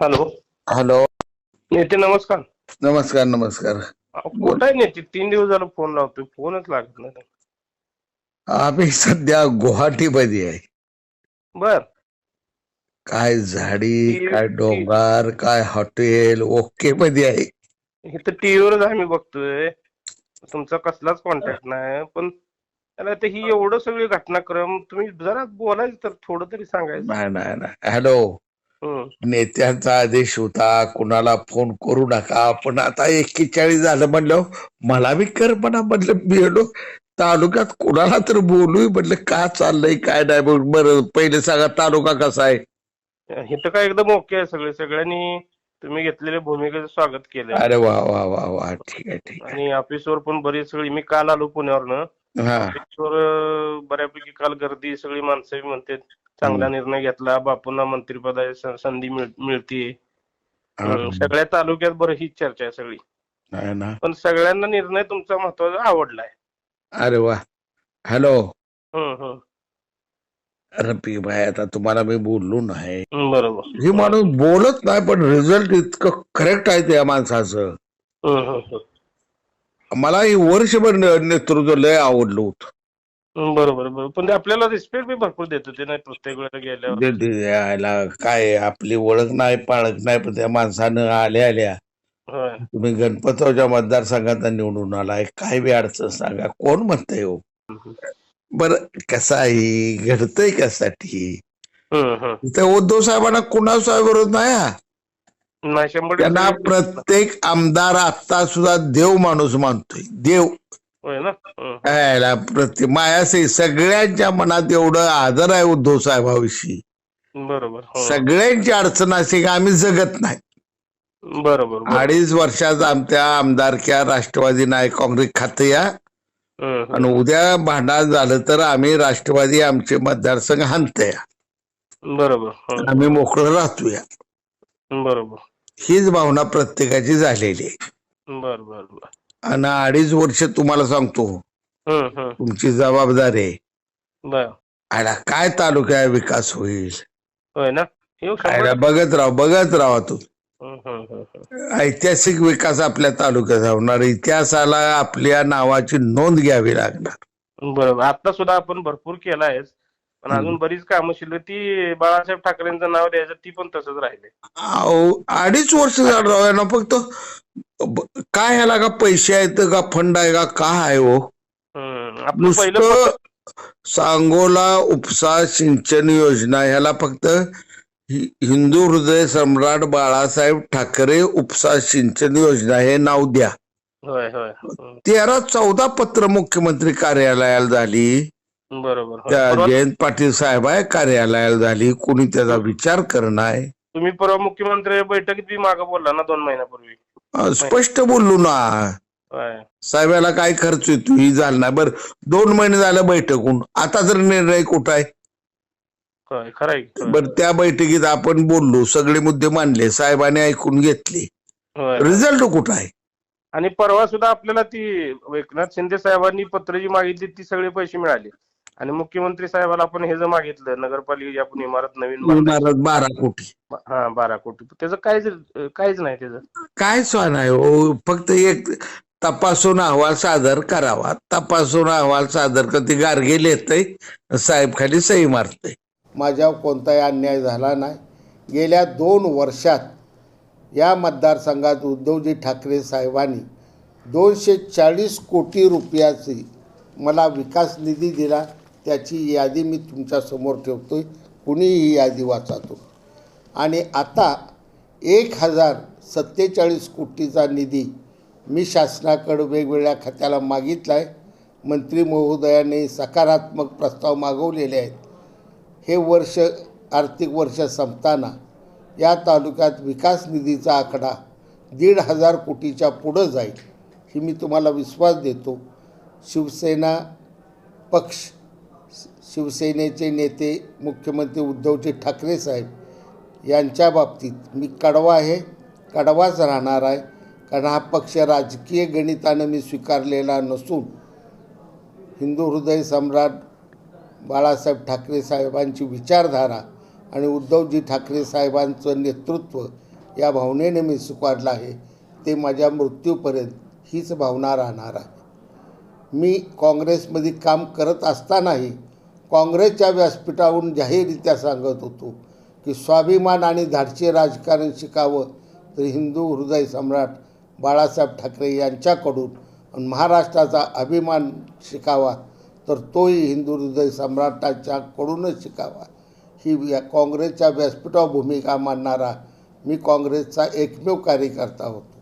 Hello. Hello. नेते नमस्कार. नमस्कार नमस्कार. कुठं आहे नेते? तीन दिवस झालं फोन लावतोय. फोनच लागत नाही. आम्ही सध्या गुवाहाटीमध्ये आहे. बर. काय झाडी काय डोंगर काय हॉटेल ओके मध्ये आहे इथं टीव्हीवरच आम्ही बघतोय. तुमचा कसलाच कॉन्टॅक्ट नाही. पण त्याला ते ही एवढं सगळे घटनाक्रम तुम्ही जरा बोलायचं तर थोडं तरी सांगायचं. नाही नाही नाही. हॅलो. नेत्यांचा आदेश होता कुणाला फोन करू नका. पण आता एक्केचाळीस झालं म्हणलं मला बी कर म्हणा म्हटलं गेलो तालुक्यात कुणाला तर बोलू म्हटलं का चाललंय काय नाही बघ बरं पहिले सांगा तालुका कसा आहे? इथं काय एकदम ओके आहे सगळे. सगळ्यांनी तुम्ही घेतलेल्या भूमिकेचं स्वागत केलंय. अरे वा वा वा वा. ठीक आहे ठीक आणि ऑफिसवर पण बरीच सगळी मी काल आलो पुण्यावरनं. आहे हा ऑफिसवर बऱ्यापैकी काल गर्दी सगळी माणसं बी म्हणतात चांगला निर्णय घेतला बापूंना मंत्रिपदाची संधी मिळ- मिळतीये हं, सगळ्या तालुक्यात बरं हीच चर्चा आहे सगळी. पण सगळ्यांना निर्णय तुमचा महत्त्वाचा आवडलाय. अरे वा. हॅलो. रफी भाई आता तुम्हाला मी बोललो नाही. बरोबर. ही माणूस बोलत नाही पण रिझल्ट इतकं करेक्ट आहे त्या माणसाचं. मला ही वर्षभर नेतृत्व लय आवडलं होतं. बरोबर बरोबर. पण आपल्याला रिस्पेक्ट बी भरपूर देतो ते नाही प्रत्येक वेळेला गेल्यावर. यायला काय आपली ओळख नाही पाळख नाही पण त्या माणसानं आल्या आल्या. होय. तुम्ही गणपतरावच्या मतदारसंघात निवडून आलाय काय बी अडचण सांगा कोण म्हणतंय हो? बर कसं आहे घडतंय कशासाठी. इथं उद्धव साहेबांना कुणा विरोध नाही हा? नाही शंभर त्यांना टक्के प्रत्येक आमदार आता सुद्धा देव माणूस मानतोय देव. होय ना? हं, यायला प्रत्येक मायासे सगळ्यांच्या मनात एवढं आदर आहे उद्धव साहेबाविषयी. बरोबर हं. सगळ्यांची अडचण असे की आम्ही जगत नाही. बरोबर बरोबर. अडीच वर्षात आमच्या आमदारक्या राष्ट्रवादी नाही काँग्रेस खातं या. आणि उद्या भांडण झालं तर आम्ही राष्ट्रवादी आमचे मतदारसंघ हाणतया. बरोबर हं. आम्ही मोकळं राहतोया. बरोबर. हीच भावना प्रत्येकाची झालेली आहे. बर बर बर. आणि अडीच वर्ष तुम्हाला सांगतो. तुमची जबाबदारी आहे. काय तालुक्या विकास होईल? आयला बघत राहा बघत राहा तू. ऐतिहासिक विकास आपल्या तालुक्यात होणार. इतिहासाला आपल्या नावाची नोंद घ्यावी लागणार. बरोबर. आता सुद्धा आपण भरपूर केला आहेस. पण अजून बरीच कामं शिल्लक ती बाळासाहेब ठाकरेंचं नाव द्यायचं ती पण तसंच राहिले. अडीच वर्ष झालं फक्त. काय ह्याला का पैसे आहेत का फंड आहे का? काय आहे हो? नुसतं सांगोला उपसा सिंचन योजना ह्याला फक्त हिंदू हृदय सम्राट बाळासाहेब ठाकरे उपसा सिंचन योजना हे नाव द्या. हं. तेरा चौदा पत्र मुख्यमंत्री कार्यालयाला झाली. बरोबर. त्या जयंत पाटील साहेब आहे कार्यालयाला झाली. कोणी त्याचा विचार करणार तुम्ही परवा मुख्यमंत्री बैठकीत मागं बोलला ना दोन महिन्यापूर्वी? स्पष्ट बोललो ना. साहेबाला काय खर्च येतो ही झालं नाही. बरं दोन महिने झालं बैठकून. आता तर निर्णय कुठं आहे? खरं. बरं त्या बैठकीत आपण बोललो सगळे मुद्दे मांडले साहेबांनी ऐकून घेतले. रिझल्ट कुठं आहे? आणि परवा सुद्धा आपल्याला ती एकनाथ शिंदे साहेबांनी पत्र जी मागितली ती सगळे पैसे मिळाले. आणि मुख्यमंत्री साहेबाला आपण हे जे मागितलं नगरपालिकेची आपण इमारत नवीन. इमारत बारा कोटी. हा बारा कोटी. त्याचं काहीच काहीच नाही त्याचं. काय स्वान आहे हो. फक्त एक तपासून अहवाल सादर करावा. तपासून अहवाल सादर करते गारगेल येतंय साहेब खाली सही मारतय. माझ्यावर कोणताही अन्याय झाला नाही. गेल्या दोन वर्षात या मतदारसंघात उद्धवजी ठाकरे साहेबांनी दोनशे चाळीस कोटी रुपयाची मला विकास निधी दिला. त्याची यादी मी तुमच्यासमोर ठेवतो आहे कुणीही ही यादी वाचातो. आणि आता एक हजार सत्तेचाळीस कोटीचा निधी मी शासनाकडं वेगवेगळ्या खात्याला मागितला आहे मंत्री महोदयाने सकारात्मक प्रस्ताव मागवलेले आहेत. हे वर्ष आर्थिक वर्ष संपताना या तालुक्यात विकास निधीचा आकडा दीड हजार कोटीच्या पुढं जाईल ही मी तुम्हाला विश्वास देतो. शिवसेना पक्ष शिवसेनेचे नेते मुख्यमंत्री उद्धवजी ठाकरे साहेब यांच्या बाबतीत मी कडवा आहे. कडवाच राहणार आहे. कारण हा पक्ष राजकीय गणितानं मी स्वीकारलेला नसून हिंदू हृदय सम्राट बाळासाहेब ठाकरे साहेबांची विचारधारा आणि उद्धवजी ठाकरे साहेबांचं नेतृत्व या भावनेने मी स्वीकारलं आहे. ते माझ्या मृत्यूपर्यंत हीच भावना राहणार आहे. मी काँग्रेसमध्ये काम करत असतानाही काँग्रेसच्या व्यासपीठावरून जाहीररित्या सांगत होतो की स्वाभिमान आणि धाडसी राजकारण शिकावं तर हिंदू हृदय सम्राट बाळासाहेब ठाकरे यांच्याकडून महाराष्ट्राचा अभिमान शिकावा तर तोही हिंदू हृदय सम्राटाच्याकडूनच शिकावा. ही काँग्रेसच्या व्यासपीठावर भूमिका मांडणारा मी काँग्रेसचा एकमेव कार्यकर्ता होतो.